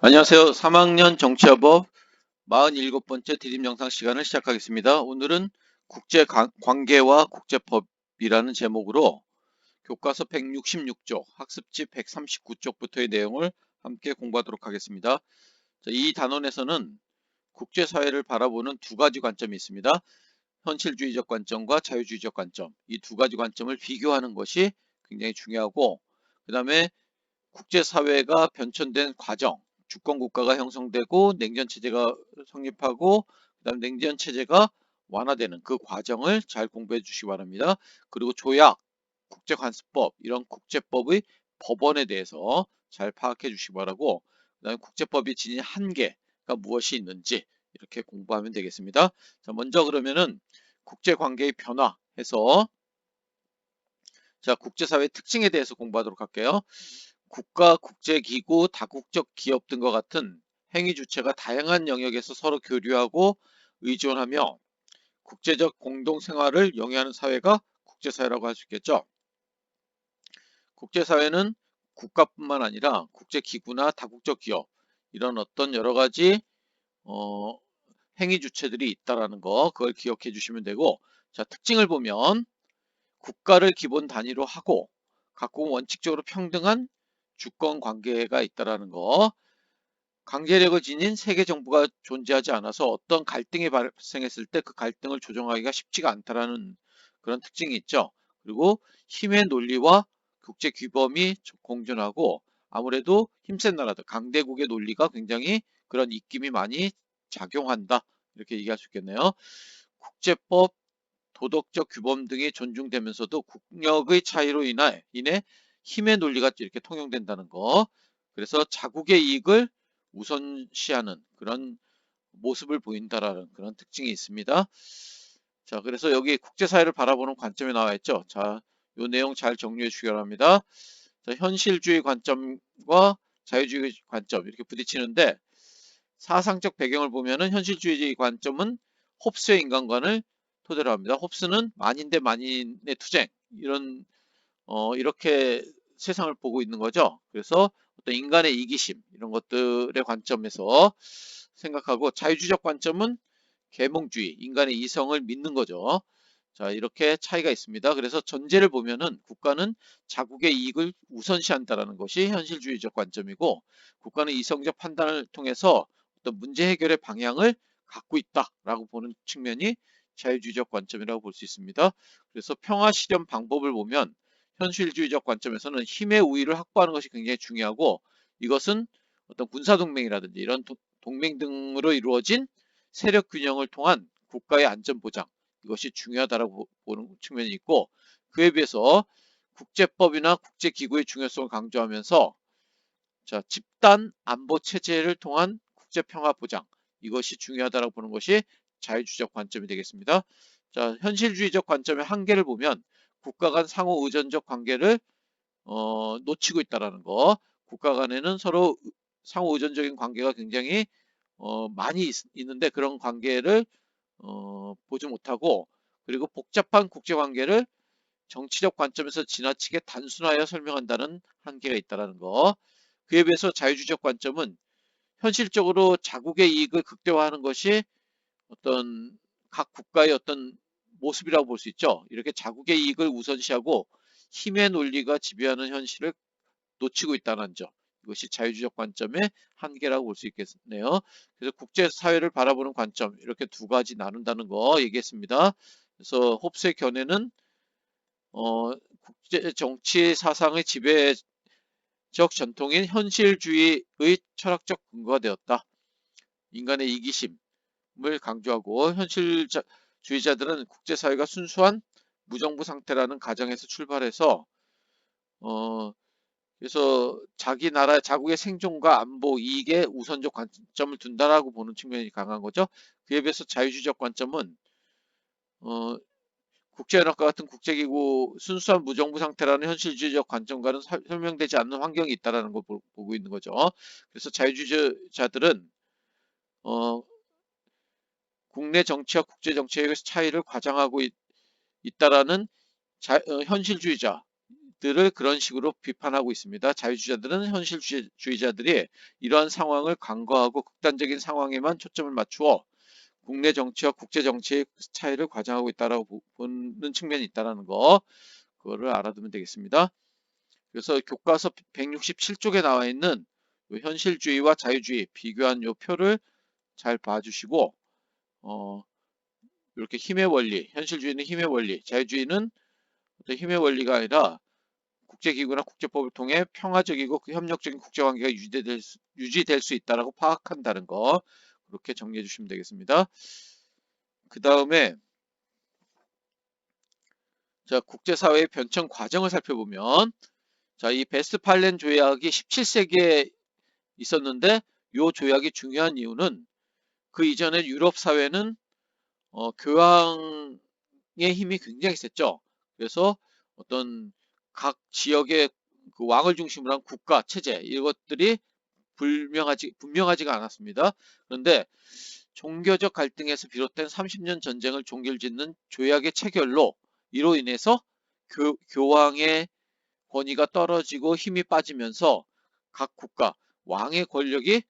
안녕하세요. 3학년 정치화법 47번째 드림 영상 시간을 시작하겠습니다. 오늘은 국제 관- 관계와 국제법이라는 제목으로 교과서 166쪽, 학습지 139쪽부터의 내용을 함께 공부하도록 하겠습니다. 자, 이 단원에서는 국제사회를 바라보는 두 가지 관점이 있습니다. 현실주의적 관점과 자유주의적 관점. 이 두 가지 관점을 비교하는 것이 굉장히 중요하고, 그 다음에 국제사회가 변천된 과정, 주권 국가가 형성되고 냉전 체제가 성립하고 그다음 냉전 체제가 완화되는 그 과정을 잘 공부해 주시기 바랍니다. 그리고 조약, 국제관습법 이런 국제법의 법원에 대해서 잘 파악해 주시기 바라고 그다음에 국제법이 지닌 한계가 무엇이 있는지 이렇게 공부하면 되겠습니다. 자, 먼저 그러면은 국제관계의 변화해서 자, 국제사회 특징에 대해서 공부하도록 할게요. 국가, 국제기구, 다국적 기업 등과 같은 행위 주체가 다양한 영역에서 서로 교류하고 의존하며 국제적 공동 생활을 영위하는 사회가 국제사회라고 할 수 있겠죠. 국제사회는 국가뿐만 아니라 국제기구나 다국적 기업 이런 어떤 여러 가지 어, 행위 주체들이 있다라는 거 그걸 기억해 주시면 되고 자 특징을 보면 국가를 기본 단위로 하고 각국 원칙적으로 평등한 주권 관계가 있다라는 거. 강제력을 지닌 세계 정부가 존재하지 않아서 어떤 갈등이 발생했을 때 그 갈등을 조정하기가 쉽지가 않다라는 그런 특징이 있죠. 그리고 힘의 논리와 국제 규범이 공존하고 아무래도 힘센 나라들, 강대국의 논리가 굉장히 그런 입김이 많이 작용한다. 이렇게 얘기할 수 있겠네요. 국제법, 도덕적 규범 등이 존중되면서도 국력의 차이로 인해, 인해 힘의 논리가 이렇게 통용된다는 거. 그래서 자국의 이익을 우선시하는 그런 모습을 보인다라는 그런 특징이 있습니다. 자, 그래서 여기 국제사회를 바라보는 관점이 나와 있죠. 자, 요 내용 잘 정리해 주시기 바랍니다. 자, 현실주의 관점과 자유주의 관점 이렇게 부딪히는데 사상적 배경을 보면은 현실주의 관점은 홉스의 인간관을 토대로 합니다. 홉스는 만인 대 만인의 투쟁 이런 어, 이렇게 세상을 보고 있는 거죠. 그래서 어떤 인간의 이기심 이런 것들의 관점에서 생각하고 자유주의적 관점은 계몽주의, 인간의 이성을 믿는 거죠. 자, 이렇게 차이가 있습니다. 그래서 전제를 보면은 국가는 자국의 이익을 우선시한다라는 것이 현실주의적 관점이고 국가는 이성적 판단을 통해서 어떤 문제 해결의 방향을 갖고 있다라고 보는 측면이 자유주의적 관점이라고 볼 수 있습니다. 그래서 평화 실현 방법을 보면 현실주의적 관점에서는 힘의 우위를 확보하는 것이 굉장히 중요하고 이것은 어떤 군사동맹이라든지 이런 동맹 등으로 이루어진 세력 균형을 통한 국가의 안전 보장 이것이 중요하다고 보는 측면이 있고 그에 비해서 국제법이나 국제기구의 중요성을 강조하면서 자, 집단 안보 체제를 통한 국제 평화 보장 이것이 중요하다고 보는 것이 자유주의적 관점이 되겠습니다. 자, 현실주의적 관점의 한계를 보면 국가 간 상호 의존적 관계를 어, 놓치고 있다라는 거. 국가 간에는 서로 상호 의존적인 관계가 굉장히 어, 많이 있, 는데 그런 관계를 어, 보지 못하고 그리고 복잡한 국제 관계를 정치적 관점에서 지나치게 단순하여 설명한다는 한계가 있다라는 거. 그에 비해서 자유주의적 관점은 현실적으로 자국의 이익을 극대화하는 것이 어떤 각 국가의 어떤 모습이라고 볼 수 있죠. 이렇게 자국의 이익을 우선시하고 힘의 논리가 지배하는 현실을 놓치고 있다는 점. 이것이 자유주의적 관점의 한계라고 볼 수 있겠네요. 그래서 국제사회를 바라보는 관점 이렇게 두 가지 나눈다는 거 얘기했습니다. 그래서 홉스의 견해는 어, 국제 정치 사상의 지배적 전통인 현실주의의 철학적 근거가 되었다. 인간의 이기심을 강조하고 현실자 주의자들은 국제사회가 순수한 무정부 상태라는 가정에서 출발해서 어 그래서 자기 나라 자국의 생존과 안보 이익에 우선적 관점을 둔다라고 보는 측면이 강한 거죠. 그에 비해서 자유주의적 관점은 어 국제연합과 같은 국제기구 순수한 무정부 상태라는 현실주의적 관점과는 설명되지 않는 환경이 있다라는 걸 보 고 있는 거죠. 그래서 자유주의자들은 어 국내 정치와 국제 정치의 차이를 과장하고 있, 다라는 어, 현실주의자들의 들을 그런 식으로 비판하고 있습니다. 자유주의자들은 현실주의자들이 이러한 상황을 간과하고 극단적인 상황에만 초점을 맞추어 국내 정치와 국제 정치의 차이를 과장하고 있다라고 보는 측면이 있다라는 거 그거를 알아두면 되겠습니다. 그래서 교과서 167쪽에 나와 있는 현실주의와 자유주의 비교한 요 표를 잘 봐주시고 어, 이렇게 힘의 원리, 현실주의는 힘의 원리, 자유주의는 어떤 힘의 원리가 아니라 국제기구나 국제법을 통해 평화적이고 그 협력적인 국제관계가 유지될 수, 유지될 수 있다라고 파악한다는 거 그렇게 정리해 주시면 되겠습니다. 그 다음에 자 국제사회의 변천 과정을 살펴보면 자이 베스트팔렌 조약이 17세기에 있었는데 이 조약이 중요한 이유는 그 이전에 유럽 사회는 어, 교황의 힘이 굉장히 셌죠. 그래서 어떤 각 지역의 그 왕을 중심으로 한 국가 체제 이것들이 불명하지 분명하지가 않았습니다. 그런데 종교적 갈등에서 비롯된 30년 전쟁을 종결짓는 조약의 체결로 이로 인해서 교, 교황의 권위가 떨어지고 힘이 빠지면서 각 국가 왕의 권력이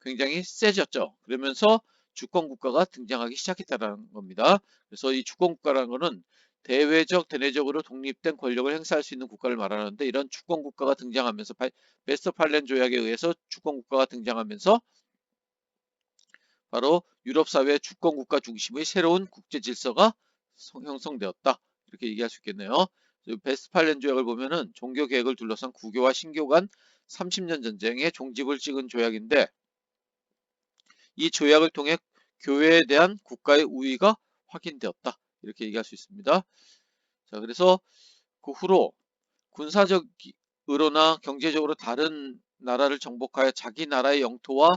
굉장히 세졌죠. 그러면서 주권국가가 등장하기 시작했다는 겁니다. 그래서 이 주권국가라는 것은 대외적, 대내적으로 독립된 권력을 행사할 수 있는 국가를 말하는데 이런 주권국가가 등장하면서 베스트팔렌 조약에 의해서 주권국가가 등장하면서 바로 유럽 사회 주권국가 중심의 새로운 국제 질서가 형성되었다. 이렇게 얘기할 수 있겠네요. 베스트팔렌 조약을 보면은 종교 계획을 둘러싼 구교와 신교 간 30년 전쟁의 종집을 찍은 조약인데 이 조약을 통해 교회에 대한 국가의 우위가 확인되었다. 이렇게 얘기할 수 있습니다. 자, 그래서 그 후로 군사적으로나 경제적으로 다른 나라를 정복하여 자기 나라의 영토와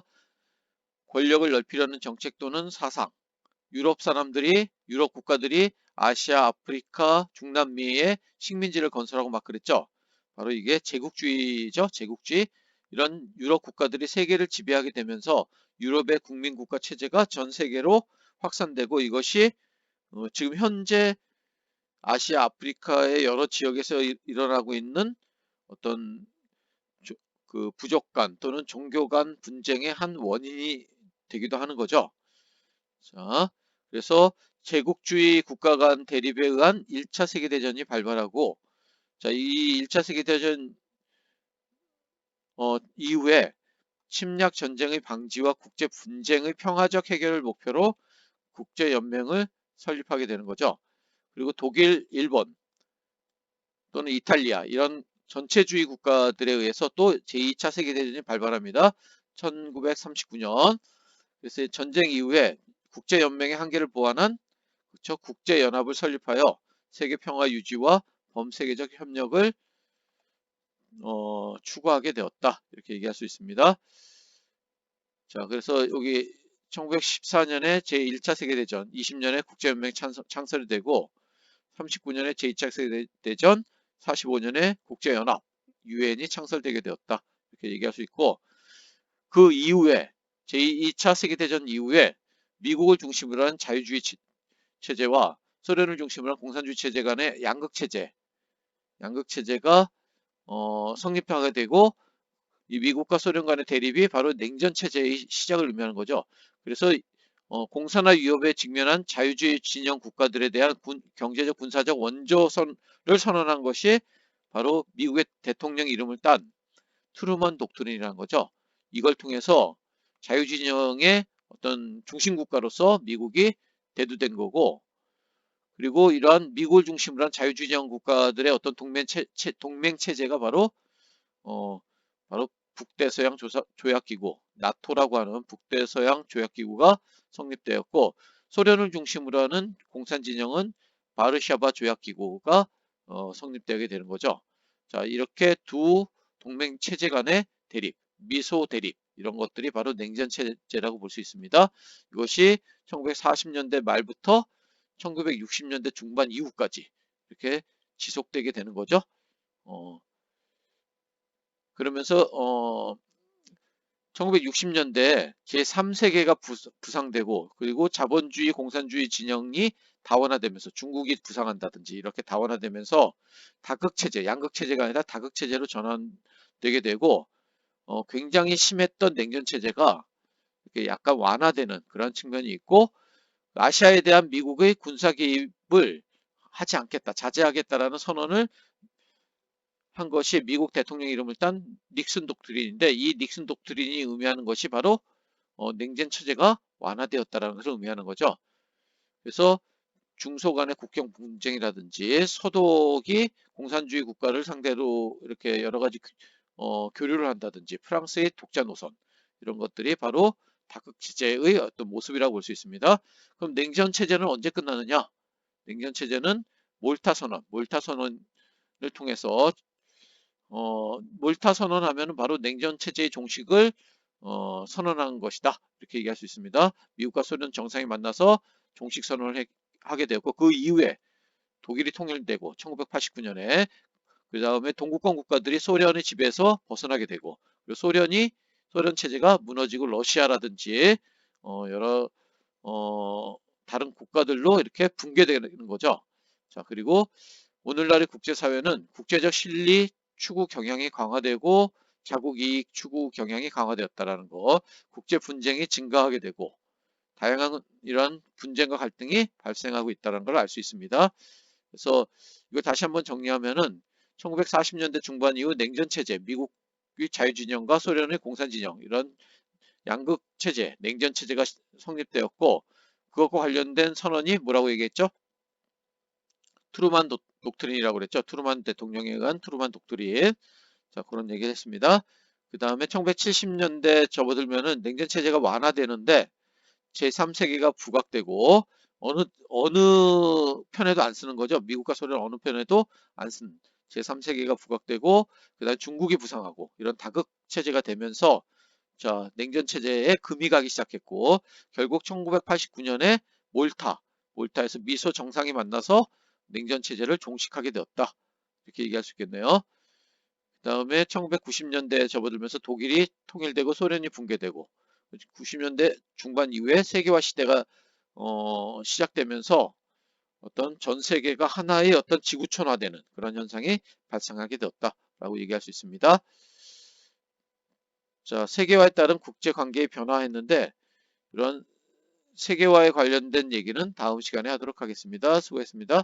권력을 넓히려는 정책 또는 사상, 유럽 사람들이, 유럽 국가들이 아시아, 아프리카, 중남미에 식민지를 건설하고 막 그랬죠. 바로 이게 제국주의죠. 제국주의. 이런 유럽 국가들이 세계를 지배하게 되면서 유럽의 국민 국가 체제가 전 세계로 확산되고 이것이 어, 지금 현재 아시아, 아프리카의 여러 지역에서 일어나고 있는 어떤 그 부족 간 또는 종교 간 분쟁의 한 원인이 되기도 하는 거죠. 자, 그래서 제국주의 국가 간 대립에 의한 1차 세계대전이 발발하고 자, 이 1차 세계대전 어, 이후에 침략 전쟁의 방지와 국제 분쟁의 평화적 해결을 목표로 국제연맹을 설립하게 되는 거죠. 그리고 독일, 일본 또는 이탈리아 이런 전체주의 국가들에 의해서 또 제2차 세계대전이 발발합니다. 1939년 그래서 전쟁 이후에 국제연맹의 한계를 보완한 그렇죠? 국제연합을 설립하여 세계 평화 유지와 범세계적 협력을 어, 추구하게 되었다. 이렇게 얘기할 수 있습니다. 자, 그래서 여기 1914년에 제1차 세계대전, 20년에 국제연맹 창설이 되고 39년에 제2차 세계대전, 45년에 국제연합, 유엔이 창설되게 되었다. 이렇게 얘기할 수 있고 그 이후에 제2차 세계대전 이후에 미국을 중심으로 한 자유주의 체제와 소련을 중심으로 한 공산주의 체제 간의 양극체제, 양극체제가 어, 성립하게 되고 이 미국과 소련 간의 대립이 바로 냉전 체제의 시작을 의미하는 거죠. 그래서 어, 공산화 위협에 직면한 자유주의 진영 국가들에 대한 군, 경제적 군사적 원조선을 선언한 것이 바로 미국의 대통령 이름을 딴 트루먼 독트린이라는 거죠. 이걸 통해서 자유진영의 어떤 중심 국가로서 미국이 대두된 거고 그리고 이러한 미국을 중심으로 한 자유주의적 국가들의 어떤 동맹, 체, 동맹 체제가 바로 어 바로 북대서양 조사, 조약기구 나토라고 하는 북대서양 조약기구가 성립되었고 소련을 중심으로 하는 공산 진영은 바르샤바 조약기구가 어, 성립되게 되는 거죠. 자 이렇게 두 동맹 체제 간의 대립, 미소 대립 이런 것들이 바로 냉전 체제라고 볼 수 있습니다. 이것이 1940년대 말부터 1960년대 중반 이후까지 이렇게 지속되게 되는 거죠. 어, 그러면서 어, 1960년대 제3세계가 부상되고 그리고 자본주의 공산주의 진영이 다원화되면서 중국이 부상한다든지 이렇게 다원화되면서 다극체제, 양극체제가 아니라 다극체제로 전환되게 되고 어, 굉장히 심했던 냉전체제가 이렇게 약간 완화되는 그런 측면이 있고 아시아에 대한 미국의 군사 개입을 하지 않겠다, 자제하겠다라는 선언을 한 것이 미국 대통령 이름을 딴 닉슨 독트린인데 이 닉슨 독트린이 의미하는 것이 바로 어, 냉전 체제가 완화되었다라는 것을 의미하는 거죠. 그래서 중소 간의 국경 분쟁이라든지 서독이 공산주의 국가를 상대로 이렇게 여러 가지 어, 교류를 한다든지 프랑스의 독자 노선 이런 것들이 바로 다극 체제의 어떤 모습이라고 볼 수 있습니다. 그럼 냉전 체제는 언제 끝나느냐? 냉전 체제는 몰타 선언, 몰타 선언을 통해서 어, 몰타 선언하면 바로 냉전 체제의 종식을 어, 선언한 것이다. 이렇게 얘기할 수 있습니다. 미국과 소련 정상이 만나서 종식 선언을 해, 하게 되었고 그 이후에 독일이 통일되고 1989년에 그 다음에 동구권 국가들이 소련의 지배에서 벗어나게 되고 그리고 소련이 소련 체제가 무너지고 러시아라든지 어, 여러 어, 다른 국가들로 이렇게 붕괴되는 거죠. 자 그리고 오늘날의 국제사회는 국제적 실리 추구 경향이 강화되고 자국 이익 추구 경향이 강화되었다라는 거, 국제 분쟁이 증가하게 되고 다양한 이러한 분쟁과 갈등이 발생하고 있다는 걸 알 수 있습니다. 그래서 이거 다시 한번 정리하면은 1940년대 중반 이후 냉전 체제, 미국의 자유진영과 소련의 공산진영 이런 양극 체제, 냉전 체제가 성립되었고 그것과 관련된 선언이 뭐라고 얘기했죠? 트루만 독, 독트린이라고 그랬죠. 트루만 대통령에 의한 트루만 독트린. 자, 그런 얘기를 했습니다. 그 다음에 1970년대 접어들면은 냉전 체제가 완화되는데 제3세계가 부각되고 어느 어느 편에도 안 쓰는 거죠. 미국과 소련 어느 편에도 안 쓴 제3세계가 부각되고 그다음 중국이 부상하고 이런 다극 체제가 되면서 자 냉전 체제에 금이 가기 시작했고 결국 1989년에 몰타 몰타에서 미소 정상이 만나서 냉전 체제를 종식하게 되었다. 이렇게 얘기할 수 있겠네요. 그 다음에 1990년대에 접어들면서 독일이 통일되고 소련이 붕괴되고 90년대 중반 이후에 세계화 시대가 어, 시작되면서 어떤 전 세계가 하나의 어떤 지구촌화되는 그런 현상이 발생하게 되었다라고 얘기할 수 있습니다. 자, 세계화에 따른 국제 관계의 변화했는데 이런 세계화에 관련된 얘기는 다음 시간에 하도록 하겠습니다. 수고했습니다.